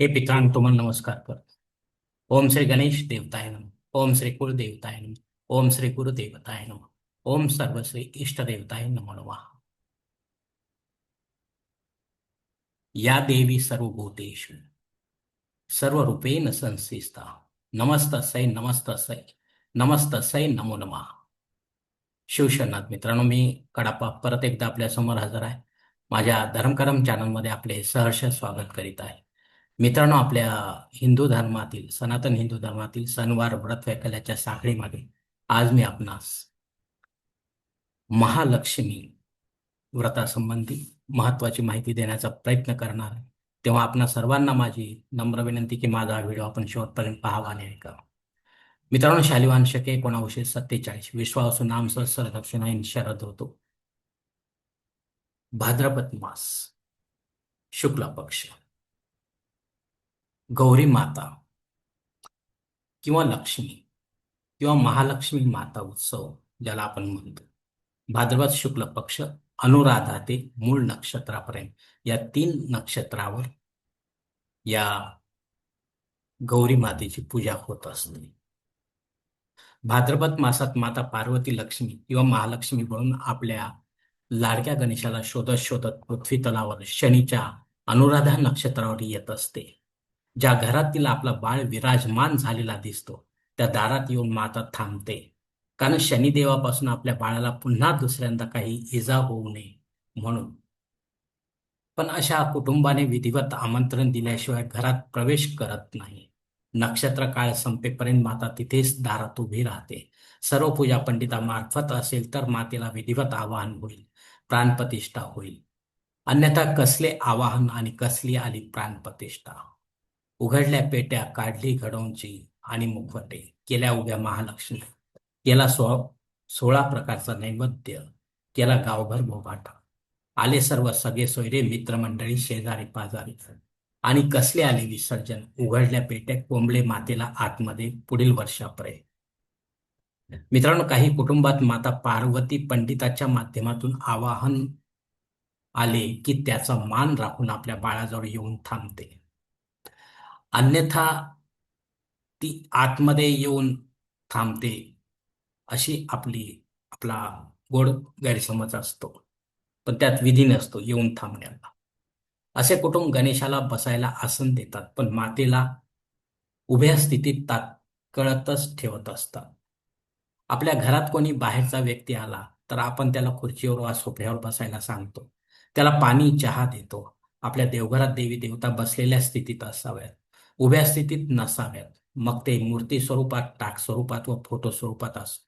हे पित्रांनो तुम्हाला नमस्कार करतो. ओम श्री गणेश देवताय नम. ओम श्री कुलदेवताय नम. ओम श्री गुरुदेवताय नम. ओम सर्वश्री इष्टदेवताय नमो नमः. या देवी सर्वभूतेषु सर्वरूपेण संस्थिता नमस्तसै नमस्त सै नमो नमः. शिवशनाथ मित्रांनो मी कडापा परत एकदा आपल्यासमोर हजर आहे. माझ्या धर्मकरम चॅनलमध्ये आपले सहर्ष स्वागत करीत आहे. मित्रांनो आपल्या हिंदू धर्मातील सनातन हिंदू धर्मातील सणवार व्रत वैकल्याच्या साखळीमध्ये आज मी आपणास महालक्ष्मी व्रतासंबंधी महत्वाची माहिती देण्याचा प्रयत्न करणार आहे. तेव्हा आपणा सर्वांना माझी नम्र विनंती की माझा व्हिडिओ आपण शेवटपर्यंत पाहावा आणि ऐका. मित्रांनो शालिवान शके एकोणावीसशे सत्तेचाळीस विश्वासू नाम सहस्र दक्षिणायन शरद होतो. भाद्रपद मास शुक्ल पक्ष. गौरी माता किंवा लक्ष्मी किंवा महालक्ष्मी माता उत्सव ज्याला आपण म्हणतो. भाद्रपद शुक्ल पक्ष अनुराधा ते मूळ नक्षत्रापर्यंत या तीन नक्षत्रावर या गौरी मातेची पूजा होत असते. भाद्रपद मासात माता पार्वती लक्ष्मी किंवा महालक्ष्मी म्हणून आपल्या लाडक्या गणेशाला शोधत शोधत पृथ्वी तलावर शनीच्या अनुराधा नक्षत्रावर येत असते. ज्या घरात तिला आपला बाळ विराजमान झालेला दिसतो त्या दारात येऊन माता थांबते. कारण शनिदेवापासून आपल्या बाळाला पुन्हा दुसऱ्यांदा काही इजा होऊ नये म्हणून. पण अशा कुटुंबाने विधिवत आमंत्रण दिल्याशिवाय घरात प्रवेश करत नाही. नक्षत्र काळ संपेपर्यंत माता तिथेच दारात उभी राहते. सर्व पूजा पंडितामार्फत असेल तर मातेला विधिवत आवाहन होईल प्राणप्रतिष्ठा होईल. अन्यथा कसले आवाहन आणि कसली आली प्राणप्रतिष्ठा उघडल्या पेट्या काढली घडवूनची आणि मुखवटे केल्या उभ्या महालक्ष्मी केला सो सोळा प्रकारचा नैवेद्य केला गावभर बोबाटा आले सर्व सगळे सोयरे मित्रमंडळी शेजारी पाजारी. आणि कसले आले विसर्जन? उघडल्या पेट्या कोंबले मातेला आतमध्ये पुढील वर्षापर्यंत. मित्रांनो काही कुटुंबात माता पार्वती पंडिताच्या माध्यमातून आवाहन आले की त्याचा मान राखून आपल्या बाळाजवळ येऊन थांबते. अन्यथा ती आतमध्ये येऊन थांबते अशी आपली आपला गोड गैरसमज असतो. पण त्यात विधी नसतो येऊन थांबण्याला. असे कुटुंब गणेशाला बसायला आसन देतात पण मातेला उभ्या स्थितीत तात्कळतच ठेवत असतात. आपल्या घरात कोणी बाहेरचा व्यक्ती आला तर आपण त्याला खुर्चीवर वा सोफ्यावर बसायला सांगतो. त्याला पाणी चहा देतो. आपल्या देवघरात देवी देवता बसलेल्या स्थितीत असाव्यात. उभ्या स्थितीत नसाव्यात. मग ते मूर्ती स्वरूपात टाक स्वरूपात व फोटो स्वरूपात असो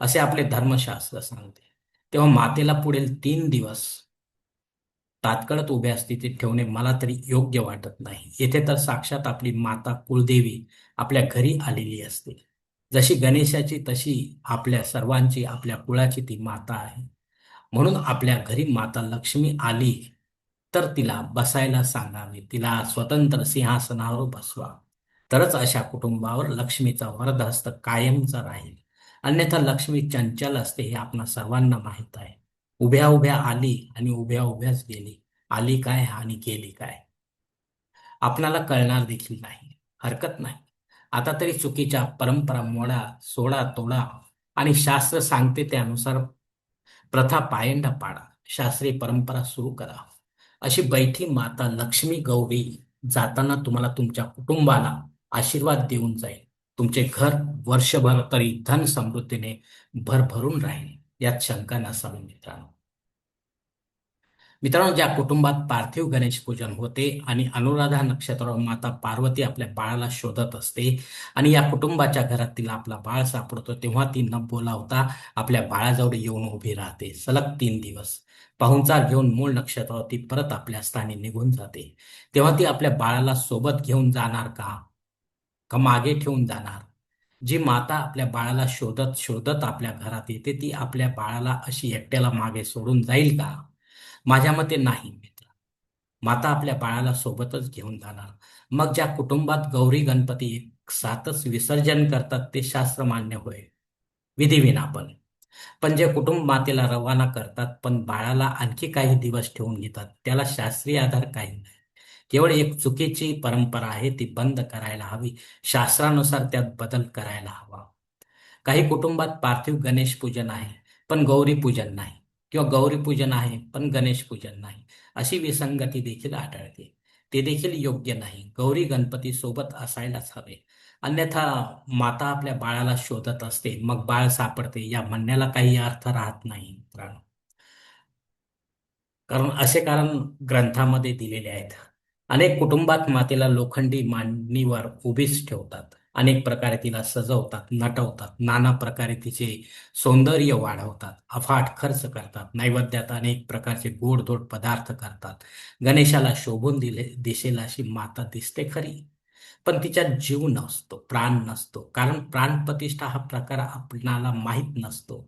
असे आपले धर्मशास्त्र सांगते. तेव्हा मातेला पुढील तीन दिवस तात्काळत उभ्या स्थितीत ठेवणे मला तरी योग्य वाटत नाही. येथे तर साक्षात आपली माता कुलदेवी आपल्या घरी आलेली असते. जशी गणेशाची तशी आपल्या सर्वांची आपल्या कुळाची ती माता आहे. म्हणून आपल्या घरी माता लक्ष्मी आली तर तिला बसायला सांगावे. तिला स्वतंत्र सिंहासनावर बसवा तरच अशा कुटुंबावर लक्ष्मीचा वरदहस्त कायमचा राहील. अन्यथा लक्ष्मी चंचल असते हे आपणा सर्वांना माहीत आहे. उभ्या उभ्या आली आणि उभ्या उभ्याच गेली. आली काय आणि गेली काय? आपणाला कळणार देखील नाही. हरकत नाही. आता तरी चुकीच्या परंपरा मोडा सोडा तोडा आणि शास्त्र सांगते त्यानुसार प्रथा पायंडा पाडा. शास्त्रीय परंपरा सुरू करा. अशी बैठी माता लक्ष्मी गौरी जाताना तुम्हाला तुमच्या कुटुंबाला आशीर्वाद देऊन जाईल. तुमचे घर वर्षभर तरी धन समृद्धीने भरभरून राहील. यात शंका नसावी मित्रांनो. मित्रांनो ज्या कुटुंबात पार्थिव गणेश पूजन होते आणि अनुराधा नक्षत्रावर माता पार्वती आपल्या बाळाला शोधत असते आणि या कुटुंबाच्या घरात तिला आपला बाळ सापडतो तेव्हा ती न बोलावता आपल्या बाळाजवळ येऊन उभी राहते. सलग तीन दिवस. पाहुणचार घेऊन मूळ नक्षत्रावर ती परत आपल्या स्थानी निघून जाते. तेव्हा ती आपल्या बाळाला सोबत घेऊन जाणार का? का मागे ठेवून जाणार? जी माता आपल्या बाळाला शोधत शोधत आपल्या घरात येते ती आपल्या बाळाला अशी एकट्याला मागे सोडून जाईल का? माझ्या मते नाही मित्र. माता आपल्या बाळाला सोबतच घेऊन जाणार. मग ज्या कुटुंबात गौरी गणपती एक सातच विसर्जन करतात ते शास्त्र मान्य होय. विधिविना पण पण जे कुटुंब मातेला रवाना करतात पण बाळाला आणखी काही दिवस ठेवून घेतात त्याला शास्त्रीय आधार काही नाही. केवळ एक चुकीची परंपरा आहे ती बंद करायला हवी. शास्त्रानुसार त्यात बदल करायला हवा. काही कुटुंबात पार्थिव गणेश पूजन आहे पण गौरी पूजन नाही. किंवा गौरी पूजन आहे पण गणेश पूजन नाही. अशी विसंगती देखील आढळते. ते देखील योग्य नाही. गौरी गणपती सोबत असायलाच हवे. अन्यथा माता आपल्या बाळाला शोधत असते मग बाळ सापडते या म्हणण्याला काही अर्थ राहत नाही मित्रांनो. कारण असे कारण ग्रंथामध्ये दिलेले आहेत. अनेक कुटुंबात मातेला लोखंडी मांडणीवर उभीच ठेवतात. अनेक प्रकारे तिला सजवतात नटवतात नाना प्रकारे तिचे सौंदर्य वाढवतात अफाट खर्च करतात नैवेद्यात अनेक प्रकारचे गोडधोड पदार्थ करतात. गणेशाला शोभून दिले दिसेल अशी माता दिसते खरी. पण तिच्यात जीव नसतो प्राण नसतो कारण प्राणप्रतिष्ठा हा प्रकार आपणाला माहीत नसतो.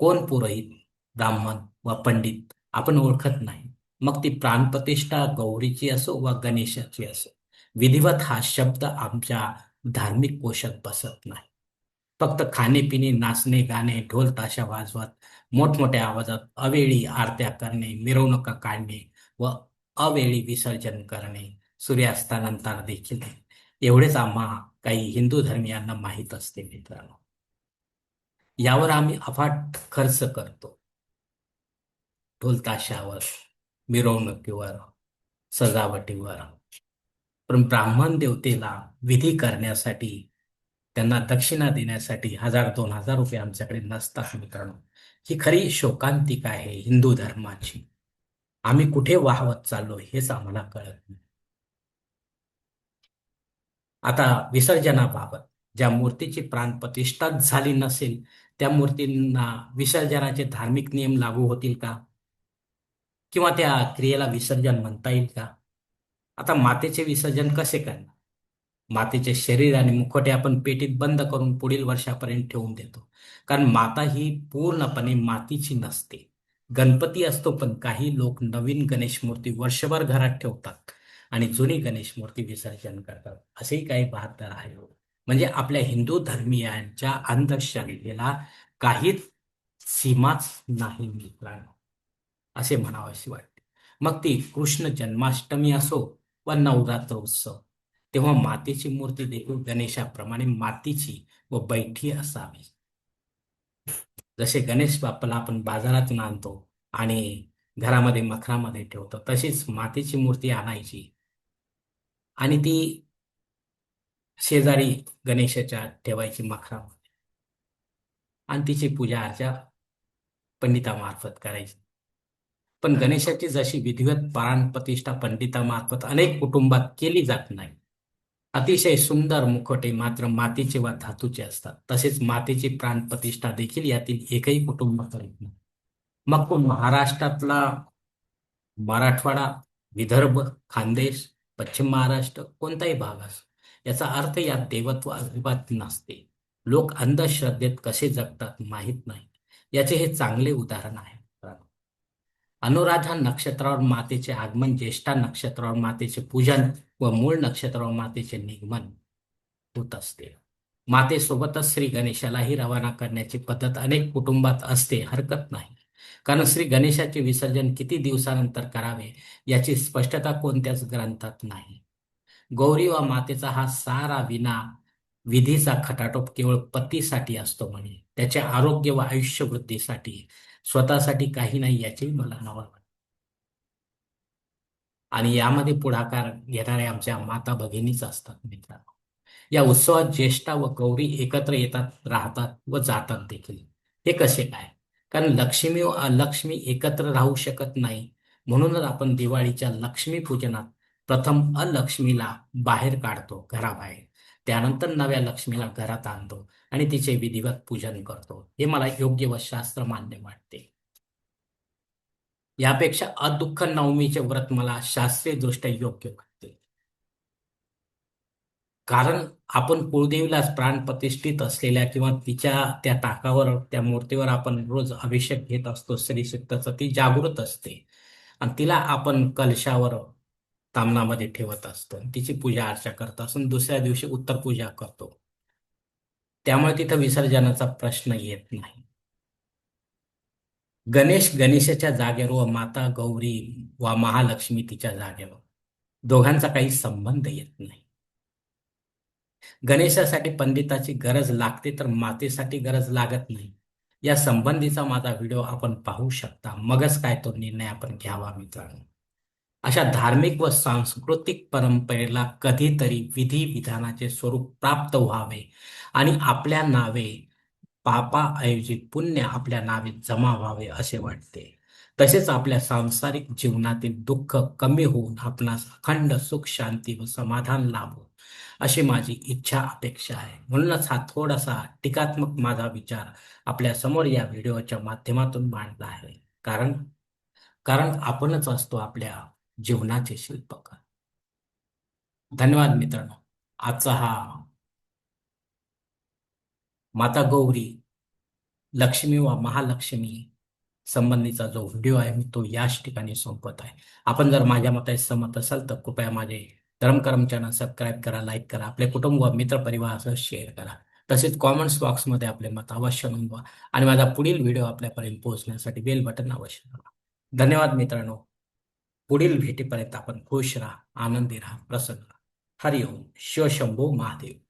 कोण पुरोहित ब्राह्मण व पंडित आपण ओळखत नाही. मग ती प्राणप्रतिष्ठा गौरीची असो वा गणेशाची असो विधिवत हा शब्द आमच्या धार्मिक पोषक बसत नाही. फक्त खाणेपिणे नाचणे गाणे ढोल ताशा वाजवत मोठमोठ्या आवाजात अवेळी आरत्या करणे मिरवणुका काढणे व अवेळी विसर्जन करणे सूर्यास्तानंतर देखील एवढेच आम्हा काही हिंदू धर्मियांना माहीत असते मित्रांनो. यावर आम्ही अफाट खर्च करतो. ढोलताशावर मिरवणुकीवर सजावटीवर ब्राह्मण देवतेला विधी करण्यासाठी त्यांना दक्षिणा देण्यासाठी हजार दोन हजार रुपये आमच्याकडे नसतात मित्रांनो. ही खरी शोकांतिका आहे हिंदू धर्माची. आम्ही कुठे वाहवत चाललो हेच आम्हाला कळत नाही. आता विसर्जनाबाबत ज्या मूर्तीची प्राणप्रतिष्ठाच झाली नसेल त्या मूर्तींना विसर्जनाचे धार्मिक नियम लागू होतील का? किंवा त्या क्रियेला विसर्जन म्हणता येईल का? आता मातेचे विसर्जन कसे करणार? मातेचे शरीर आणि मुखोटे आपण पेटीत बंद करून पुढील वर्षापर्यंत ठेवून देतो. कारण माता ही पूर्णपणे मातीची नसते. गणपती असतो पण काही लोक नवीन गणेश मूर्ती वर्षभर घरात ठेवतात आणि जुनी गणेश मूर्ती विसर्जन करतात. असेही काही बहात्तर आहे. म्हणजे आपल्या हिंदू धर्मीयांच्या अंधश्रद्धेला काहीच सीमाच नाही मित्रांनो असे म्हणावेसे वाटते. मग ती कृष्ण जन्माष्टमी असो व नवरात्र उत्सव. तेव्हा मातेची मूर्ती देखील गणेशाप्रमाणे मातीची व बैठी असावी. जसे गणेश बाप्पाला आपण बाजारातून आणतो आणि घरामध्ये मखरामध्ये ठेवतो तशीच मातीची मूर्ती आणायची. आणि ती शेजारी गणेशाच्या ठेवायची मखरामध्ये. आणि तिची पूजा अर्चा पंडितामार्फत करायची. पण गणेशाची जशी विधिवत प्राणप्रतिष्ठा पंडितामार्फत अनेक कुटुंबात केली जात नाही. अतिशय सुंदर मुखोटे मात्र मातीचे वा धातूचे असतात. तसेच मातेची प्राणप्रतिष्ठा देखील यातील एकही कुटुंब करीत नाही. मग तो महाराष्ट्रातला मराठवाडा विदर्भ खानदेश पश्चिम महाराष्ट्र कोणताही भाग असो याचा अर्थ यात देवत्व अजिबात नसते. लोक अंधश्रद्धेत कसे जगतात माहीत नाही. याचे हे चांगले उदाहरण आहे. अनुराधा नक्षत्रावर मातेचे आगमन ज्येष्ठा नक्षत्रावर मातेचे पूजन व मूळ नक्षत्रावर मातेचे निगमन होत असते. मातेसोबतच श्री गणेशालाही रवाना करण्याची पद्धत अनेक कुटुंबात असते हरकत नाही. कारण श्री गणेशाचे विसर्जन किती दिवसानंतर करावे याची स्पष्टता कोणत्याच ग्रंथात नाही. गौरी व मातेचा हा सारा विना विधीचा खटाटोप केवळ पतीसाठी असतो म्हणे. त्याच्या आरोग्य व आयुष्य वृद्धीसाठी स्वतःसाठी काही नाही याची मला नवल आणि यामध्ये पुढाकार घेणाऱ्या आमच्या माता भगिनीच असतात मित्रांनो. या उत्सवात ज्येष्ठा व गौरी एकत्र येतात राहतात व जातात देखील. हे कसे काय? कारण लक्ष्मी व अलक्ष्मी एकत्र राहू शकत नाही. म्हणूनच आपण दिवाळीच्या लक्ष्मी पूजनात प्रथम अलक्ष्मीला बाहेर काढतो घराबाहेर. त्यानंतर नव्या लक्ष्मीला घरात आणतो. आणि तिचे विधिवत पूजन करतो. हे मला योग्य व शास्त्र मान्य वाटते. यापेक्षा अदुःख नवमीचे व्रत मला शास्त्रीय दृष्ट्या योग्य वाटते. कारण आपण कुळदेवीला प्राण प्रतिष्ठित असलेल्या किंवा तिच्या त्या ताकावर त्या मूर्तीवर आपण रोज अभिषेक घेत असतो श्री ती जागृत असते. आणि तिला आपण कलशावर तामनामध्ये ठेवत असतो. तिची पूजा अर्चा करत असून दुसऱ्या दिवशी उत्तर पूजा करतो. त्यामुळे तिथं विसर्जनाचा प्रश्न येत नाही. गणेश गणेशाच्या जागेवर व माता गौरी वा महालक्ष्मी तिच्या जागेवर दोघांचा काही संबंध येत नाही. गणेशासाठी पंडिताची गरज लागते तर मातेसाठी गरज लागत नाही. या संबंधीचा माझा व्हिडिओ आपण पाहू शकता. मगच काय तो निर्णय आपण घ्यावा मित्रांनो. अशा धार्मिक व सांस्कृतिक परंपरेला कधीतरी विधी विधानाचे स्वरूप प्राप्त व्हावे आणि आपल्या नावे पापाऐवजी पुण्य आपल्या नावे जमा व्हावे असे वाटते. तसेच आपल्या सांसारिक जीवनातील दुःख कमी होऊन आपणास अखंड सुख शांती व समाधान लाभो अशी माझी इच्छा अपेक्षा आहे. म्हणूनच हा थोडासा टीकात्मक माझा विचार आपल्यासमोर या व्हिडिओच्या माध्यमातून मांडला आहे. कारण कारण आपणच असतो आपल्या जीवनाचे शिल्पकार धन्यवाद मित्रांनो. आजचा हा माता गौरी लक्ष्मी व महालक्ष्मी संबंधीचा जो व्हिडिओ आहे मी तो याच ठिकाणी संपत आहे. आपण जर माझ्या मताशी सहमत असाल तर कृपया माझे धर्मकरम चॅनल सबस्क्राईब करा लाईक करा आपले कुटुंब व मित्रपरिवारासह शेअर करा. तसेच कॉमेंट्स बॉक्समध्ये आपले मत अवश्य नोंदवा आणि माझा पुढील व्हिडिओ आपल्यापर्यंत पोहोचण्यासाठी बेल बटन अवश्य दाबा. धन्यवाद मित्रांनो. पुढील भेटीपर्यंत आपण खुश राहा आनंदी राहा प्रसन्न राहा. हरिओम शिवशंभू महादेव